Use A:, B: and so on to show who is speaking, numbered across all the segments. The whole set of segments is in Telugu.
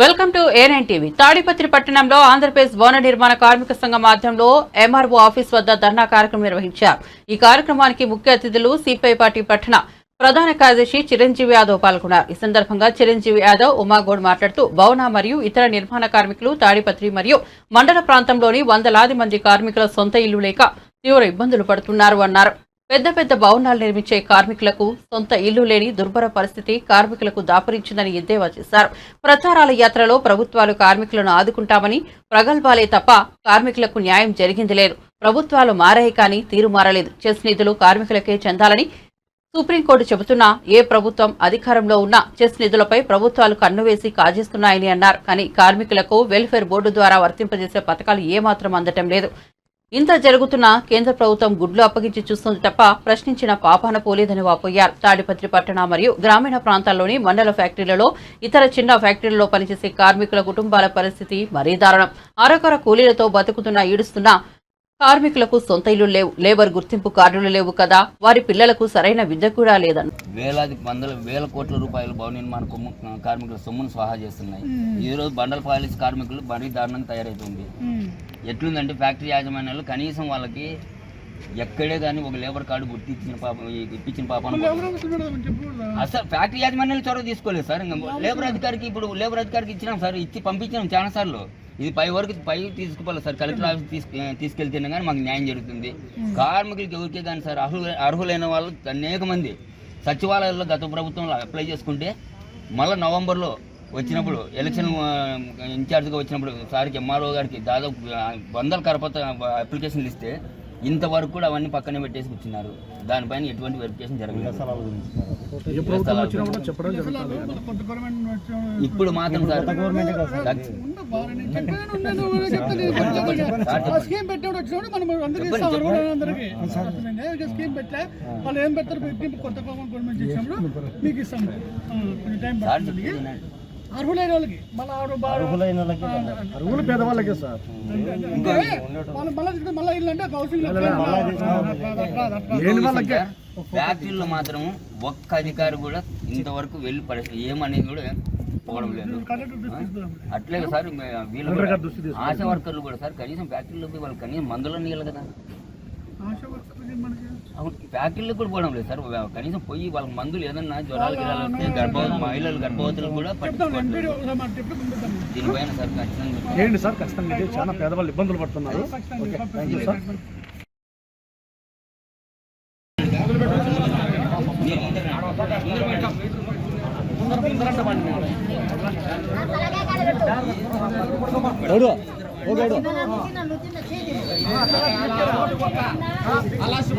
A: Welcome to ANN TV Tadipatri పట్టణంలో ఆంధ్రప్రదేశ్ భవన నిర్మాణ కార్మిక సంఘం ఆధ్వర్యంలో ఎంఆర్ఓ ఆఫీస్ వద్ద ధర్నా కార్యక్రమం నిర్వహించారు. ఈ కార్యక్రమానికి ముఖ్య అతిథులు సిపిఐ పార్టీ పట్టణ ప్రధాన కార్యదర్శి చిరంజీవి యాదవ్ పాల్గొన్నారు. ఈ సందర్భంగా చిరంజీవి యాదవ్ ఉమాగౌడ్ మాట్లాడుతూ భవన మరియు ఇతర నిర్మాణ కార్మికులు తాడిపత్రి మరియు మండల ప్రాంతంలోని వందలాది మంది కార్మికుల సొంత ఇల్లు లేక తీవ్ర ఇబ్బందులు పడుతున్నారు అన్నారు. పెద్ద పెద్ద భవనాలు నిర్మించే కార్మికులకు సొంత ఇల్లు లేని దుర్భర పరిస్థితి కార్మికులకు దాపరించిందని ఎద్దేవా చేశారు. ప్రచారాల యాత్రలో ప్రభుత్వాలు కార్మికులను ఆదుకుంటామని ప్రగల్భాలే తప్ప కార్మికులకు న్యాయం జరిగింది లేదు. ప్రభుత్వాలు మారాయి కానీ తీరు మారలేదు. చెస్ నిధులు కార్మికులకే చెందాలని సుప్రీంకోర్టు చెబుతున్నా ఏ ప్రభుత్వం అధికారంలో ఉన్నా చెస్ నిధులపై ప్రభుత్వాలు కన్నువేసి కాజేస్తున్నాయని అన్నారు. కానీ కార్మికులకు వెల్ఫేర్ బోర్డు ద్వారా వర్తింపజేసే పథకాలు ఏమాత్రం అందటం లేదు. ఇంత జరుగుతున్నా కేంద్ర ప్రభుత్వం గుడ్లు అప్పగించి చూస్తుంది తప్ప ప్రశ్నించిన పాపాన పోలేదని వాపోయారు. తాడిపత్రి పట్టణ మరియు గ్రామీణ ప్రాంతాల్లోని మండల ఫ్యాక్టరీలలో ఇతర చిన్న ఫ్యాక్టరీలలో పనిచేసే కార్మికుల కుటుంబాల పరిస్థితి మరీ దారుణం. అరకొర కూలీలతో బతుకుతున్న ఈడుస్తున్న కార్మికులకు సొంత ఇల్లు లేవు లేబర్ గుర్తింపు కార్డులు లేవు కదా వారి పిల్లలకు సరైన విద్య కూడా లేదన్నారు
B: వేలాది వందల వేల కోట్ల రూపాయలు భవన నిర్మాణ కార్మికుల సొమ్మును స్వాహా చేస్తున్నాయి. ఈ రోజు బండల పాలిస్ కార్మికులు మరీ దారుణంగా తయారైతుంది ఎట్లుందంటే ఫ్యాక్టరీ యాజమాన్యాలు కనీసం వాళ్ళకి ఎక్కడే కానీ ఒక లేబర్ కార్డు గుర్తించిన పాపం ఇప్పించిన పాపం అసలు ఫ్యాక్టరీ యాజమాన్యాలు చొరవ తీసుకోలేదు సార్. ఇంకా లేబర్ అధికారికి ఇప్పుడు లేబర్ అధికారికి ఇచ్చినాం సార్. ఇచ్చి పంపించినాం చాలా సార్లు. ఇది పై వరకు పై తీసుకుపోవాలి సార్. కలెక్టర్ ఆఫీస్ తీసుకు తీసుకెళ్తేనే కానీ మాకు న్యాయం జరుగుతుంది. కార్మికులకి ఎవరికే కానీ సార్ అర్హులు అర్హులైన వాళ్ళు అనేక మంది సచివాలయాల్లో గత ప్రభుత్వంలో అప్లై చేసుకుంటే మళ్ళీ నవంబర్లో వచ్చినప్పుడు ఎలక్షన్ ఇన్ఛార్జ్గా వచ్చినప్పుడు సార్కి ఎంఆర్ఓ గారికి దాదాపు వందల కరపత అప్లికేషన్లు ఇస్తే ఇంతవరకు కూడా అవన్నీ పక్కనే పెట్టేసి కూర్చున్నారు. దానిపైన ఎటువంటి వెరిఫికేషన్ జరగలేదు. ఇప్పుడు మాత్రం సార్ సార్.
C: అర్హులైన వాళ్ళకి మళ్ళీ ఆవిడ బాగా
D: అరుగులు పేదవాళ్ళకే సార్.
C: అంటే వాళ్ళు మళ్ళీ తిరిగి మళ్ళీ ఇల్లు అంటే హౌసింగ్
D: లేని వాళ్ళకే?
B: ఫ్యాక్టరీలో మాత్రం ఒక్క అధికారి కూడా ఇంతవరకు వెళ్ళి పరిస్థితి ఏమనేది కూడా పోవడం లేదు. అట్లే సార్ వీళ్ళు ఆశా వర్కర్లు కూడా సార్ కనీసం ఫ్యాక్టరీలో పోయి వాళ్ళు కనీసం మందులు నీళ్ళు కదా. ఫ్యాక్టరీలకు కూడా పోవడం లేదు సార్. కనీసం పోయి వాళ్ళకి మందులు ఏదన్నా జ్వరాలు గిరాలు వస్తే గర్భవతి మహిళలు గర్భవతులు కూడా దీనిపైన సార్ ఖచ్చితంగా
D: సార్? ఖచ్చితంగా చాలా పేదవాళ్ళు ఇబ్బందులు పడుతున్నారు. సార్.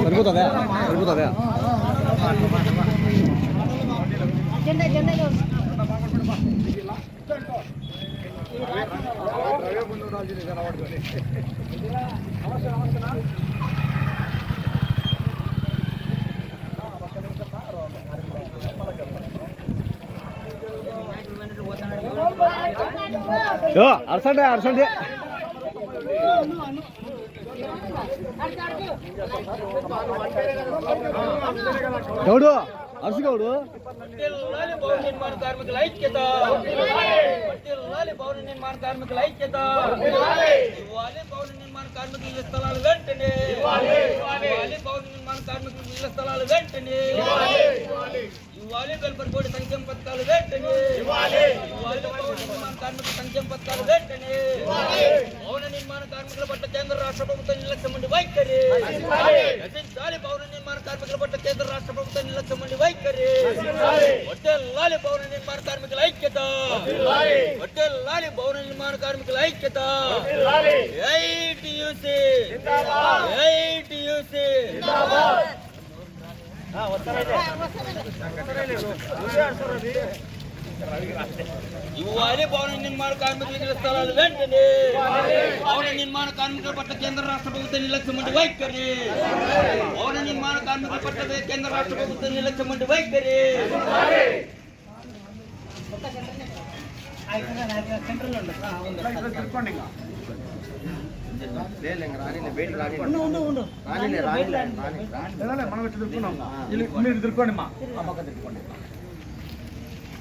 D: సరిపోతుందా? సరిపోతుందా? అరసండి అరసండి. గౌడు అరసు గౌడు.
B: వర్ధిల్లాలి కార్మికుల ఐక్యత భవన నిర్మాణ కార్మికుల ఐక్యత ఇవ్వాలి. భవన నిర్మాణ కార్మికుల ఇళ్ళ స్థలాలు వెంటనే ఇవ్వాలి భవన నిర్మాణ కార్మికుల ఇళ్ళ స్థలాలు వెంటనే ఇవ్వాలి వెల్ఫేర్ బోర్డు సంక్షేమ పథకాలు వెంటనే ఇవ్వాలి భవన నిర్మాణ కార్మికుల సంక్షేమ పథకాలు వెంటనే కార్మికుల పట్ల కేంద్ర రాష్ట్ర ప్రభుత్వం నిర్లక్ష్యం ఉండి వైఖరి. రచించాలి భవన నిర్మాణ కార్మికుల పట్ల కేంద్ర రాష్ట్ర ప్రభుత్వం నిర్లక్ష్యం ఉండి వైఖరి. వడ్డెల్లాలి భవన నిర్మాణ కార్మికుల ఐక్యత. వడ్డెల్లాలి భవన నిర్మాణ కార్మికుల ఐక్యత. ఐటియుసి ఐటియుసి ఇవ్వాలి భవన నిర్మాణ కార్మికుల ఇళ్ళ స్థలాలు వెంటనే భవన నిర్మాణ కార్మికుల పట్ల కేంద్ర రాష్ట్ర ప్రభుత్వం నిర్లక్ష్యం అంటే వైఖరి భవన నిర్మాణ కార్మికుల పట్ల కేంద్ర రాష్ట్ర ప్రభుత్వం నిర్లక్ష్యం అంటే వైఖరి
D: మనం వచ్చి తిరుక్కున్నాం మీరు తిరుక్కోండి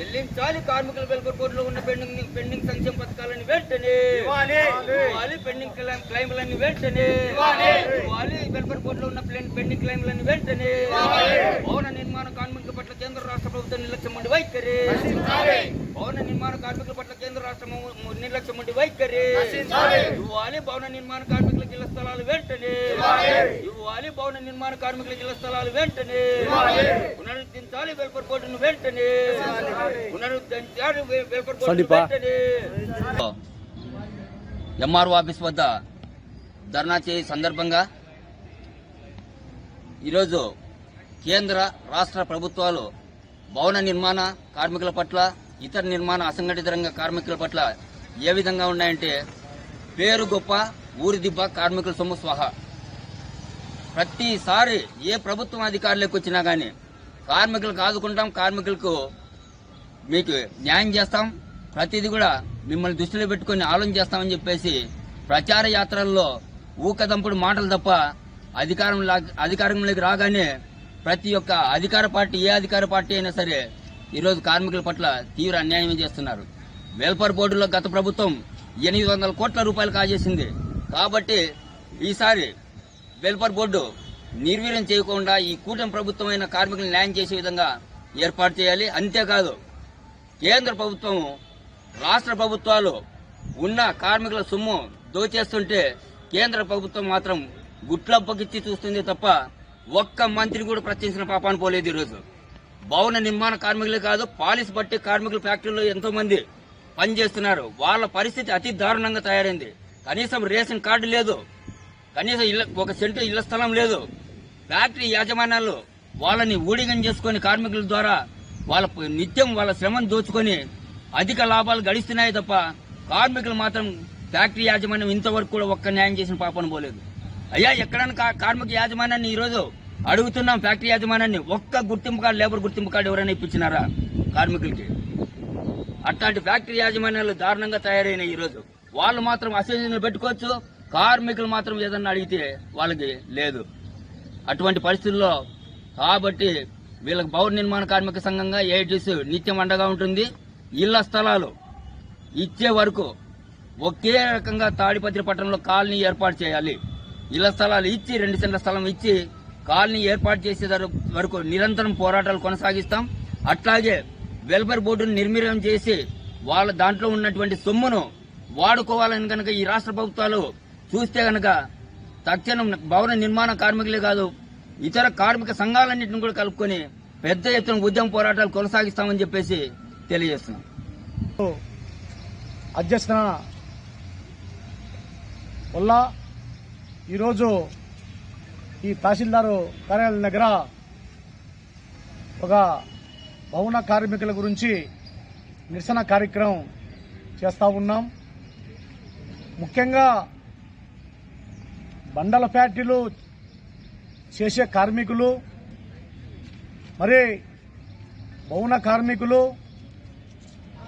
B: చెల్లించాలి. కార్మికుల వెల్ఫేర్ బోర్డులో ఉన్న పెండింగ్ పెండింగ్ సంక్షేమ పథకాలను వెంటనే. ఇవ్వాలి. పెండింగ్ క్లైమ్- క్లైమ్లన్నీ వెంటనే. ఇవ్వాలి. వెల్ఫేర్ బోర్డులో ఉన్న పెండింగ్ క్లైమ్లన్నీ వెంటనే. భవన నిర్మాణ కార్మికుల పట్ల కేంద్ర రాష్ట్ర ప్రభుత్వం నిర్లక్ష్యం ఉండి వైఖరి. భవన నిర్మాణ కార్మికుల పట్ల కేంద్ర రాష్ట్రం నిర్లక్ష్యం ఉండి వైఖరి. ఇవ్వాలి. భవన నిర్మాణ కార్మికులకు ఇళ్ళ స్థలాలు వెంటనే. భవన నిర్మాణ కార్మికులకు ఇళ్ళ స్థలాలు వెంటనే పునరుద్ధరించాలి వెల్ఫేర్ బోర్డును వెంటనే పునరుద్ధరించాలి వెల్ఫేర్ బోర్డును వెంటనే. ఎంఆర్ఓ ఆఫీస్ వద్ద ధర్నా చేయ సందర్భంగా ఈరోజు కేంద్ర రాష్ట్ర ప్రభుత్వాలు భవన నిర్మాణ కార్మికుల పట్ల ఇతర నిర్మాణ అసంఘటిత రంగ కార్మికుల పట్ల ఏ విధంగా ఉన్నాయంటే పేరు గొప్ప ఊరి దిబ్బ కార్మికుల సొమ్ము స్వాహ. ప్రతిసారి ఏ ప్రభుత్వం అధికారులకు వచ్చినా కానీ కార్మికులకు ఆదుకుంటాం కార్మికులకు మీకు న్యాయం చేస్తాం. ప్రతిదీ కూడా మిమ్మల్ని దృష్టిలో పెట్టుకొని ఆలోచన చేస్తామని చెప్పేసి ప్రచార యాత్రల్లో ఊకదంపుడు మాటలు తప్ప అధికారం అధికారంలోకి రాగానే ప్రతి ఒక్క అధికార పార్టీ ఏ అధికార పార్టీ అయినా సరే ఈరోజు కార్మికుల పట్ల తీవ్ర అన్యాయం చేస్తున్నారు. వెల్ఫేర్ బోర్డులో గత ప్రభుత్వం ఎనిమిది వందల కోట్ల రూపాయలు కాజేసింది. కాబట్టి ఈసారి వెల్ఫేర్ బోర్డు నిర్వీర్యం చేయకుండా ఈ కూటమి ప్రభుత్వమైన కార్మికులను న్యాయం చేసే విధంగా ఏర్పాటు చేయాలి. అంతేకాదు కేంద్ర ప్రభుత్వం రాష్ట్ర ప్రభుత్వాలు ఉన్న కార్మికుల సొమ్ము దోచేస్తుంటే కేంద్ర ప్రభుత్వం మాత్రం గుట్లప్పగిచ్చి చూస్తుంది తప్ప ఒక్క మంత్రి కూడా ప్రశ్నించిన పాపాన్ని పోలేదు ఈరోజు. భవన నిర్మాణ కార్మికులే కాదు పాలిస్ బట్టి కార్మికుల ఫ్యాక్టరీలో ఎంతో మంది పనిచేస్తున్నారు. వాళ్ళ పరిస్థితి అతి దారుణంగా తయారైంది. కనీసం రేషన్ కార్డు లేదు. కనీసం ఇళ్ళ ఒక సెంటు ఇళ్ళ స్థలం లేదు. ఫ్యాక్టరీ యాజమాన్యాలు వాళ్ళని ఊడిగం చేసుకొని కార్మికుల ద్వారా వాళ్ళ నిత్యం వాళ్ళ శ్రమను దోచుకొని అధిక లాభాలు గడిస్తున్నాయి తప్ప కార్మికులు మాత్రం ఫ్యాక్టరీ యాజమాన్యం ఇంతవరకు కూడా ఒక్క న్యాయం చేసిన పాపను పోలేదు. అయ్యా ఎక్కడైనా కా- కార్మిక యాజమాన్యాన్ని ఈరోజు అడుగుతున్నాం ఫ్యాక్టరీ యాజమాన్యాన్ని ఒక్క గుర్తింపు కార్డు లేబర్ గుర్తింపు కార్డు ఎవరైనా ఇప్పించినారా కార్మికులకి? అట్లాంటి ఫ్యాక్టరీ యాజమాన్యాలు దారుణంగా తయారైనాయి ఈ రోజు వాళ్ళు మాత్రం అసోసియేషన్లు పెట్టుకోవచ్చు కార్మికులు మాత్రం ఏదన్నా అడిగితే వాళ్ళకి లేదు. అటువంటి పరిస్థితుల్లో కాబట్టి వీళ్ళకి భవన నిర్మాణ కార్మిక సంఘంగా ఏఐటీసీ నిత్యం అండగా ఉంటుంది. ఇళ్ళ స్థలాలు ఇచ్చే వరకు ఒకే రకంగా తాడిపత్రి పట్టణంలో కాలనీ ఏర్పాటు చేయాలి. ఇళ్ళ స్థలాలు ఇచ్చి రెండు సెంట్ల స్థలం ఇచ్చి కాలనీ ఏర్పాటు చేసే వరకు నిరంతరం పోరాటాలు కొనసాగిస్తాం. అట్లాగే వెల్ఫేర్ బోర్డును నిర్మీర్యం చేసి వాళ్ళ దాంట్లో ఉన్నటువంటి సొమ్మును వాడుకోవాలని కనుక ఈ రాష్ట్ర ప్రభుత్వాలు చూస్తే గనక తక్షణం భవన నిర్మాణ కార్మికులే కాదు ఇతర కార్మిక సంఘాలన్నింటిని కూడా కలుపుకొని పెద్ద ఎత్తున ఉద్యమ పోరాటాలు కొనసాగిస్తామని చెప్పేసి తెలియజేస్తున్నాం.
D: అధ్యక్షన వల్ల ఈరోజు ఈ తహసీల్దారు కార్యాలయం దగ్గర ఒక భవన కార్మికుల గురించి నిరసన కార్యక్రమం చేస్తూ ఉన్నాం. ముఖ్యంగా బండల ఫ్యాక్టరీలు చేసే కార్మికులు మరి భవన కార్మికులు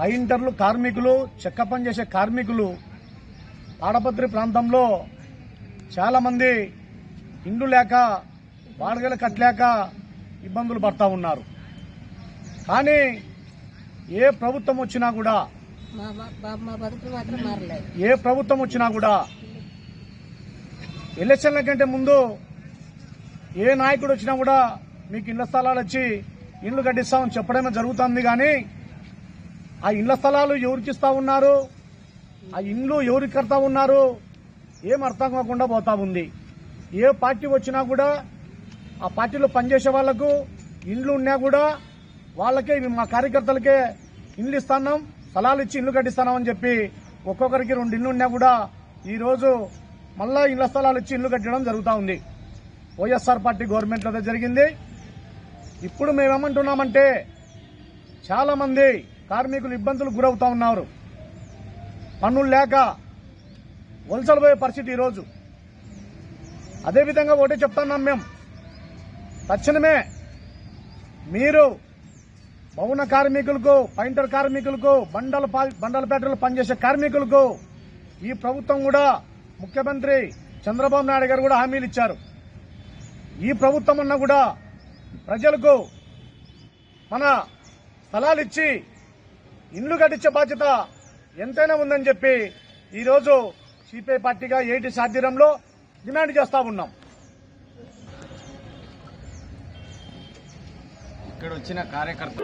D: హైంటర్లు కార్మికులు చెక్క పని చేసే కార్మికులు తాడపత్రి ప్రాంతంలో చాలామంది ఇండ్లు లేక బాడగలు కట్టలేక ఇబ్బందులు పడతా ఉన్నారు. కానీ ఏ ప్రభుత్వం వచ్చినా కూడా ఏ ప్రభుత్వం వచ్చినా కూడా ఎలక్షన్ల కంటే ముందు ఏ నాయకుడు వచ్చినా కూడా మీకు ఇళ్ళ స్థలాలు వచ్చి ఇండ్లు కట్టిస్తామని చెప్పడమే జరుగుతుంది కానీ ఆ ఇళ్ళ స్థలాలు ఎవరికి ఇస్తా ఉన్నారు? ఆ ఇండ్లు ఎవరికి కడతా ఉన్నారు? ఏం అర్థం కాకుండా పోతా ఉంది. ఏ పార్టీ వచ్చినా కూడా ఆ పార్టీలో పనిచేసే వాళ్ళకు ఇండ్లు ఉన్నా కూడా వాళ్ళకే మా కార్యకర్తలకే ఇండ్లు ఇస్తున్నాం స్థలాలు ఇచ్చి ఇండ్లు అని చెప్పి ఒక్కొక్కరికి రెండు ఇండ్లు ఉన్నా కూడా ఈరోజు మళ్ళా ఇళ్ళ స్థలాలు ఇచ్చి ఇండ్లు కట్టడం జరుగుతూ ఉంది. వైఎస్ఆర్ పార్టీ గవర్నమెంట్లో జరిగింది. ఇప్పుడు మేమేమంటున్నామంటే చాలామంది కార్మికులు ఇబ్బందులు గురవుతూ ఉన్నారు. పన్నులు లేక వలసలు పోయే పరిస్థితి ఈరోజు. అదేవిధంగా ఒకటే చెప్తున్నాం మేము. తక్షణమే మీరు భవన కార్మికులకు పైంటర్ కార్మికులకు బండల బండల బండలపేటలో పనిచేసే కార్మికులకు ఈ ప్రభుత్వం కూడా ముఖ్యమంత్రి చంద్రబాబు నాయుడు గారు కూడా హామీలు ఇచ్చారు. ఈ ప్రభుత్వం అన్న కూడా ప్రజలకు మన స్థలాలు ఇచ్చి ఇండ్లు కట్టించే బాధ్యత ఎంతైనా ఉందని చెప్పి ఈరోజు సిపిఐ పార్టీగా ఏటి సాధ్యంలో డిమాండ్ చేస్తా ఉన్నాం.
E: ఇక్కడ వచ్చిన కార్యకర్త